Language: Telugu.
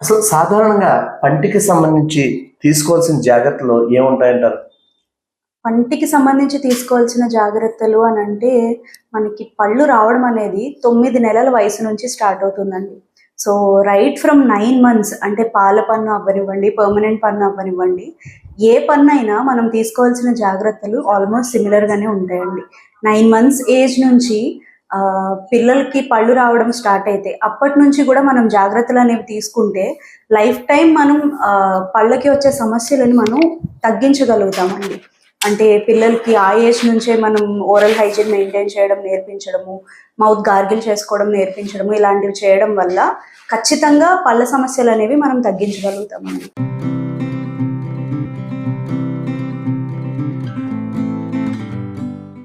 అసలు సాధారణంగా పంటికి సంబంధించి తీసుకోవాల్సిన జాగ్రత్తలు ఏముంటాయంటారు? పంటికి సంబంధించి తీసుకోవాల్సిన జాగ్రత్తలు అని అంటే మనకి పళ్ళు రావడం అనేది తొమ్మిది నెలల వయసు నుంచి స్టార్ట్ అవుతుందండి. So right from nine months అంటే పాల పన్ను అవ్వనివ్వండి పర్మనెంట్ పన్ను అవ్వనివ్వండి ఏ పన్నైనా మనం తీసుకోవాల్సిన జాగ్రత్తలు ఆల్మోస్ట్ సిమిలర్గానే ఉంటాయండి. నైన్ మంత్స్ ఏజ్ నుంచి పిల్లలకి పళ్ళు రావడం స్టార్ట్ అయితే అప్పటి నుంచి కూడా మనం జాగ్రత్తలు అనేవి తీసుకుంటే లైఫ్ టైం మనం పళ్ళకి వచ్చే సమస్యలను మనం తగ్గించగలుగుతామండి. అంటే పిల్లలకి ఆ ఏజ్ నుంచే మనం ఓరల్ హైజీన్ మెయింటైన్ చేయడం నేర్పించడము మౌత్ గార్గిల్ చేసుకోవడం నేర్పించడము ఇలాంటివి చేయడం వల్ల ఖచ్చితంగా పళ్ళ సమస్యలు అనేవి మనం తగ్గించగలుగుతామండి.